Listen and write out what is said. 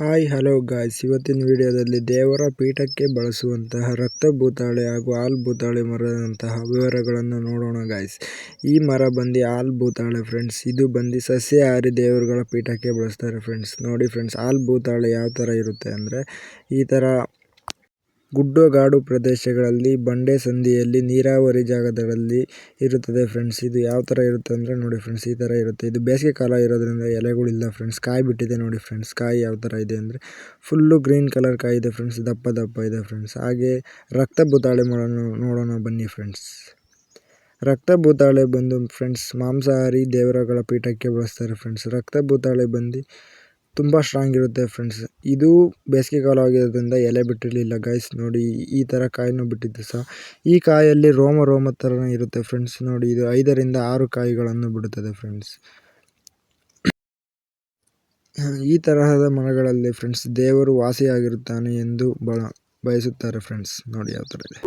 Hi, hello guys. ಇವತ್ತಿನ ವಿಡಿಯೋದಲ್ಲಿ ದೇವರ ಪೀಠಕ್ಕೆ ಬಳಸುವಂತಹ ರಕ್ತಭೂತಾಳೆ ಹಾಗೂ ಭೂತಾಳೆ ಮರದಂತಹ ವಿವರಗಳನ್ನು ನೋಡೋಣ ಗಾಯ್ಸ್. ಈ ಮರ ಬಂದು ಭೂತಾಳೆ ಫ್ರೆಂಡ್ಸ್. ಇದು ಬಂದು ಸಸ್ಯಾಹಾರಿ ದೇವರುಗಳ ಪೀಠಕ್ಕೆ ಬಳಸ್ತಾರೆ ಫ್ರೆಂಡ್ಸ್. ನೋಡಿ ಫ್ರೆಂಡ್ಸ್ ಭೂತಾಳೆ ಯಾವ ಥರ ಇರುತ್ತೆ ಅಂದರೆ ಈ ಥರ ಗುಡ್ಡಗಾಡು ಪ್ರದೇಶಗಳಲ್ಲಿ ಬಂಡೆ ಸಂದಿಯಲ್ಲಿ ನೀರಾವರಿ ಜಾಗದಲ್ಲಿ ಇರುತ್ತದೆ ಫ್ರೆಂಡ್ಸ್ ಇದು ಯಾವ ತರ ಇರುತ್ತೆ ಅಂದ್ರೆ ನೋಡಿ ಫ್ರೆಂಡ್ಸ್ ಈ ತರ ಇರುತ್ತೆ. ಇದು ಬೇಸಿಗೆ ಕಾಲ ಇರೋದ್ರಿಂದ ಎಲೆಗಳಿಲ್ಲ ಫ್ರೆಂಡ್ಸ್ ಕಾಯಿ ಬಿಟ್ಟಿದೆ ನೋಡಿ ಫ್ರೆಂಡ್ಸ್ ಕಾಯಿ ಯಾವ ತರ ಇದೆ ಅಂದ್ರೆ ಫುಲ್ಲು ಗ್ರೀನ್ ಕಲರ್ ಕಾಯಿ ಇದೆ ಫ್ರೆಂಡ್ಸ್ ದಪ್ಪ ದಪ್ಪ ಇದೆ ಫ್ರೆಂಡ್ಸ್ ಹಾಗೆ ರಕ್ತ ಬೂತಾಳೆ ಮಾಡೋಣ ನೋಡೋಣ ಬನ್ನಿ ಫ್ರೆಂಡ್ಸ್ ರಕ್ತ ಬೂತಾಳೆ ಬಂದು ಫ್ರೆಂಡ್ಸ್ ಮಾಂಸಾಹಾರಿ ದೇವರುಗಳ ಪೀಠಕ್ಕೆ ಬಳಸ್ತಾರೆ ಫ್ರೆಂಡ್ಸ್ ರಕ್ತ ಬೂತಾಳೆ ಬಂದು ತುಂಬ ಸ್ಟ್ರಾಂಗ್ ಇರುತ್ತೆ ಫ್ರೆಂಡ್ಸ್ ಇದು ಬೇಸಿಗೆ ಕಾಲ ಆಗಿರೋದ್ರಿಂದ ಎಲೆ ಬಿಟ್ಟಿರಲಿಲ್ಲ ಗೈಸ್ ನೋಡಿ, ಈ ಥರ ಕಾಯಿನೂ ಬಿಟ್ಟಿದ್ದು ಸಹ. ಈ ಕಾಯಲ್ಲಿ ರೋಮ ರೋಮ ಥರ ಇರುತ್ತೆ ಫ್ರೆಂಡ್ಸ್ ನೋಡಿ, ಇದು ಐದರಿಂದ ಆರು ಕಾಯಿಗಳನ್ನು ಬಿಡುತ್ತದೆ ಫ್ರೆಂಡ್ಸ್ ಈ ತರಹದ ಮರಗಳಲ್ಲಿ ಫ್ರೆಂಡ್ಸ್ ದೇವರು ವಾಸಿಯಾಗಿರುತ್ತಾನೆ ಎಂದು ಬಳ, ಬಯಸುತ್ತಾರೆ ಫ್ರೆಂಡ್ಸ್ ನೋಡಿ, ಯಾವ ಥರ ಇದೆ